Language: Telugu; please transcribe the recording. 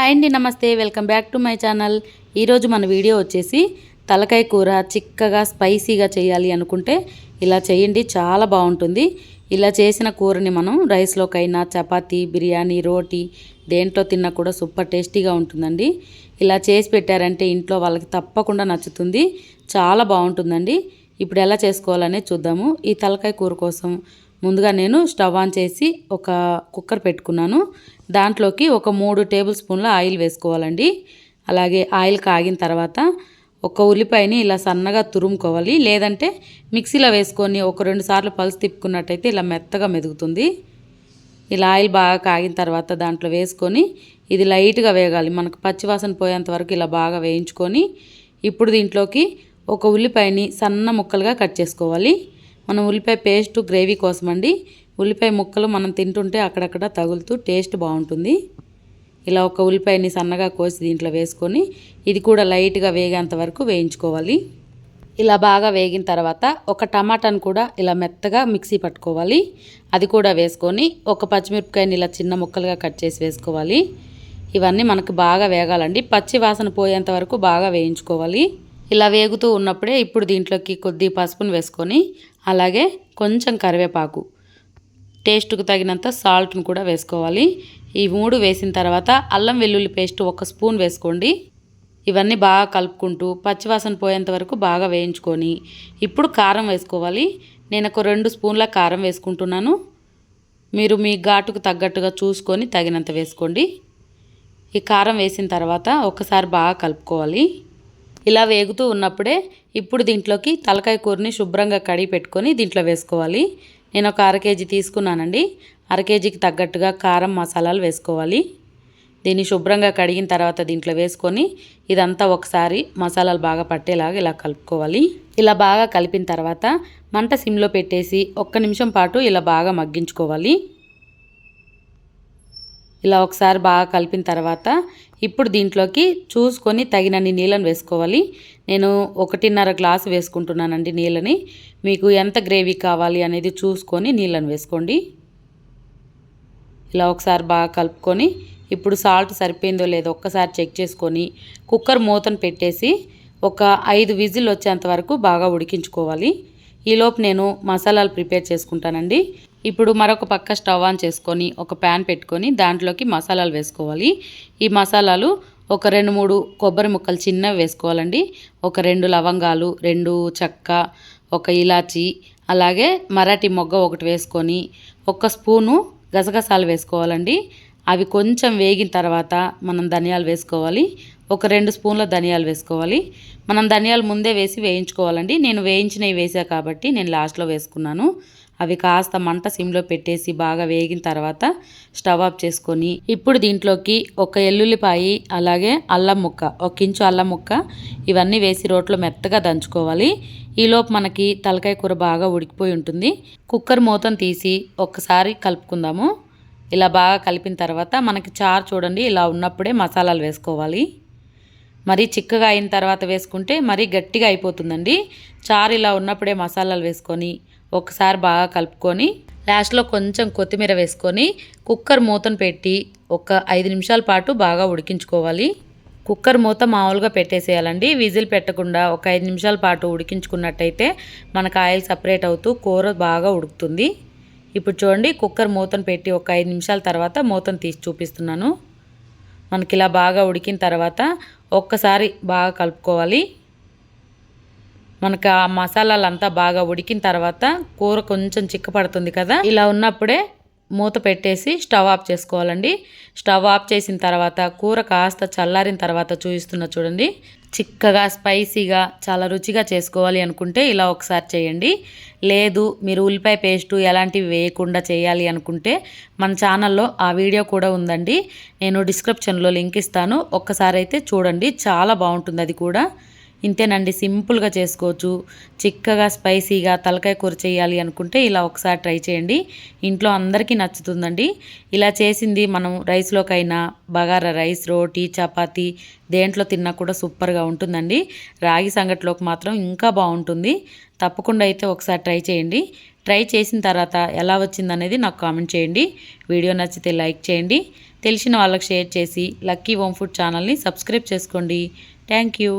హాయ్ అండి namaste. Welcome back to my channel. ఈరోజు మన వీడియో వచ్చేసి తలకాయ కూర చిక్కగా స్పైసీగా చేయాలి అనుకుంటే ఇలా చేయండి చాలా బాగుంటుంది. ఇలా చేసిన కూరని మనం రైస్లోకైనా చపాతీ బిర్యానీ రోటీ దేంట్లో తిన్నా కూడా సూపర్ టేస్టీగా ఉంటుందండి. ఇలా చేసి పెట్టారంటే ఇంట్లో వాళ్ళకి తప్పకుండా నచ్చుతుంది చాలా బాగుంటుందండి. ఇప్పుడు ఎలా చేసుకోవాలనే చూద్దాము. ఈ తలకాయ కూర కోసం ముందుగా నేను స్టవ్ ఆన్ చేసి ఒక కుక్కర్ పెట్టుకున్నాను. దాంట్లోకి ఒక మూడు టేబుల్ స్పూన్ల ఆయిల్ వేసుకోవాలండి. అలాగే ఆయిల్ కాగిన తర్వాత ఒక ఉల్లిపాయని ఇలా సన్నగా తురుముకోవాలి. లేదంటే మిక్సీలో వేసుకొని ఒక రెండు సార్లు పలుసు తిప్పుకున్నట్టయితే ఇలా మెత్తగా మెదుగుతుంది. ఇలా ఆయిల్ బాగా కాగిన తర్వాత దాంట్లో వేసుకొని ఇది లైట్గా వేగాలి. మనకు పచ్చివాసన పోయేంత వరకు ఇలా బాగా వేయించుకొని ఇప్పుడు దీంట్లోకి ఒక ఉల్లిపాయని సన్న ముక్కలుగా కట్ చేసుకోవాలి. మనం ఉల్లిపాయ పేస్ట్ గ్రేవీ కోసం అండి ఉల్లిపాయ ముక్కలు మనం తింటుంటే అక్కడక్కడ తగులుతూ టేస్ట్ బాగుంటుంది. ఇలా ఒక ఉల్లిపాయని సన్నగా కోసి దీంట్లో వేసుకొని ఇది కూడా లైట్గా వేగేంత వరకు వేయించుకోవాలి. ఇలా బాగా వేగిన తర్వాత ఒక టమాటాను కూడా ఇలా మెత్తగా మిక్సీ పట్టుకోవాలి. అది కూడా వేసుకొని ఒక పచ్చిమిరపకాయని ఇలా చిన్న ముక్కలుగా కట్ చేసి వేసుకోవాలి. ఇవన్నీ మనకు బాగా వేగాలండి. పచ్చి వాసన పోయేంత వరకు బాగా వేయించుకోవాలి. ఇలా వేగుతూ ఉన్నప్పుడే ఇప్పుడు దీంట్లోకి కొద్ది పసుపును వేసుకొని అలాగే కొంచెం కరివేపాకు. టేస్ట్కు తగినంత సాల్ట్ను కూడా వేసుకోవాలి. ఈ మూడు వేసిన తర్వాత అల్లం వెల్లుల్లి పేస్ట్ ఒక స్పూన్ వేసుకోండి. ఇవన్నీ బాగా కలుపుకుంటూ పచ్చివాసన పోయేంత వరకు బాగా వేయించుకొని ఇప్పుడు కారం వేసుకోవాలి. నేను ఒక రెండు స్పూన్ల కారం వేసుకుంటున్నాను. మీరు మీ ఘాటుకు తగ్గట్టుగా చూసుకొని తగినంత వేసుకోండి. ఈ కారం వేసిన తర్వాత ఒకసారి బాగా కలుపుకోవాలి. ఇలా వేగుతూ ఉన్నప్పుడే ఇప్పుడు దీంట్లోకి తలకాయ కూరని శుభ్రంగా కడిగి పెట్టుకొని దీంట్లో వేసుకోవాలి. నేను ఒక అర కేజీ తీసుకున్నానండి. అర కేజీకి తగ్గట్టుగా కారం మసాలాలు వేసుకోవాలి. దీన్ని శుభ్రంగా కడిగిన తర్వాత దీంట్లో వేసుకొని ఇదంతా ఒకసారి మసాలాలు బాగా పట్టేలాగా ఇలా కలుపుకోవాలి. ఇలా బాగా కలిపిన తర్వాత మంట సిమ్లో పెట్టేసి ఒక్క నిమిషం పాటు ఇలా బాగా మగ్గించుకోవాలి. ఇలా ఒకసారి బాగా కలిపిన తర్వాత ఇప్పుడు దీంట్లోకి చూసుకొని తగినన్ని నీళ్ళని వేసుకోవాలి. నేను ఒకటిన్నర గ్లాసు వేసుకుంటున్నానండి నీళ్ళని. మీకు ఎంత గ్రేవీ కావాలి అనేది చూసుకొని నీళ్ళని వేసుకోండి. ఇలా ఒకసారి బాగా కలుపుకొని ఇప్పుడు సాల్ట్ సరిపోయిందో లేదో ఒక్కసారి చెక్ చేసుకొని కుక్కర్ మూతను పెట్టేసి ఒక ఐదు విజిల్ వచ్చేంత వరకు బాగా ఉడికించుకోవాలి. ఈలోపు నేను మసాలాలు ప్రిపేర్ చేసుకుంటానండి. ఇప్పుడు మరొక పక్క స్టవ్ ఆన్ చేసుకొని ఒక ప్యాన్ పెట్టుకొని దాంట్లోకి మసాలాలు వేసుకోవాలి. ఈ మసాలాలు ఒక రెండు మూడు కొబ్బరి ముక్కలు చిన్నవి వేసుకోవాలండి. ఒక రెండు లవంగాలు రెండు చెక్క ఒక ఇలాచి అలాగే మరాఠీ మొగ్గ ఒకటి వేసుకొని ఒక స్పూను గసగసాలు వేసుకోవాలండి. అవి కొంచెం వేగిన తర్వాత మనం ధనియాలు వేసుకోవాలి. ఒక రెండు స్పూన్ల ధనియాలు వేసుకోవాలి. మనం ధనియాలు ముందే వేసి వేయించుకోవాలండి. నేను వేయించినవి వేసా కాబట్టి నేను లాస్ట్లో వేసుకున్నాను. అవి కాస్త మంట సిమ్లో పెట్టేసి బాగా వేగిన తర్వాత స్టవ్ ఆఫ్ చేసుకొని ఇప్పుడు దీంట్లోకి ఒక ఎల్లుల్లిపాయి అలాగే అల్లం ముక్క ఒక ఇంచు అల్లం ముక్క ఇవన్నీ వేసి రోట్లో మెత్తగా దంచుకోవాలి. ఈలోపు మనకి తలకాయ కూర బాగా ఉడికిపోయి ఉంటుంది. కుక్కర్ మూతను తీసి ఒక్కసారి కలుపుకుందాము. ఇలా బాగా కలిపిన తర్వాత మనకి చారు చూడండి ఇలా ఉన్నప్పుడే మసాలాలు వేసుకోవాలి. మరీ చిక్కగా అయిన తర్వాత వేసుకుంటే మరీ గట్టిగా అయిపోతుందండి. చారు ఇలా ఉన్నప్పుడే మసాలాలు వేసుకొని ఒకసారి బాగా కలుపుకొని లాస్ట్లో కొంచెం కొత్తిమీర వేసుకొని కుక్కర్ మూతను పెట్టి ఒక ఐదు నిమిషాల పాటు బాగా ఉడికించుకోవాలి. కుక్కర్ మూత మామూలుగా పెట్టేసేయాలండి. విజిల్ పెట్టకుండా ఒక ఐదు నిమిషాల పాటు ఉడికించుకున్నట్టయితే మనకు ఆయిల్ సపరేట్ అవుతూ కూర బాగా ఉడుకుతుంది. ఇప్పుడు చూడండి కుక్కర్ మూతను పెట్టి ఒక ఐదు నిమిషాల తర్వాత మూతను తీసి చూపిస్తున్నాను. మనకి ఇలా బాగా ఉడికిన తర్వాత ఒక్కసారి బాగా కలుపుకోవాలి. మనకు ఆ మసాలాలంతా బాగా ఉడికిన తర్వాత కూర కొంచెం చిక్కపడుతుంది కదా? ఇలా ఉన్నప్పుడే మూత పెట్టేసి స్టవ్ ఆఫ్ చేసుకోవాలండి. స్టవ్ ఆఫ్ చేసిన తర్వాత కూర కాస్త చల్లారిన తర్వాత చూపిస్తున్న చూడండి. చిక్కగా స్పైసీగా చాలా రుచిగా చేసుకోవాలి అనుకుంటే ఇలా ఒకసారి చేయండి. లేదు మీరు ఉల్లిపాయ పేస్టు ఎలాంటివి వేయకుండా చేయాలి అనుకుంటే మన ఛానల్లో ఆ వీడియో కూడా ఉందండి. నేను డిస్క్రిప్షన్లో లింక్ ఇస్తాను. ఒక్కసారి అయితే చూడండి. చాలా బాగుంటుంది అది కూడా. ఇంతేనండి సింపుల్గా చేసుకోవచ్చు. చిక్కగా స్పైసీగా తలకాయ కూర చేయాలి అనుకుంటే ఇలా ఒకసారి ట్రై చేయండి. ఇంట్లో అందరికీ నచ్చుతుందండి. ఇలా చేసింది మనం రైస్లోకైనా బగారా రైస్ రోటీ చపాతీ దేంట్లో తిన్నా కూడా సూపర్గా ఉంటుందండి. రాగి సంగట్లోకి మాత్రం ఇంకా బాగుంటుంది. తప్పకుండా అయితే ఒకసారి ట్రై చేయండి. ట్రై చేసిన తర్వాత ఎలా వచ్చిందనేది నాకు కామెంట్ చేయండి. వీడియో నచ్చితే లైక్ చేయండి. తెలిసిన వాళ్ళకి షేర్ చేసి లక్కీ హోమ్ ఫుడ్ ఛానల్ని సబ్స్క్రైబ్ చేసుకోండి. Thank you.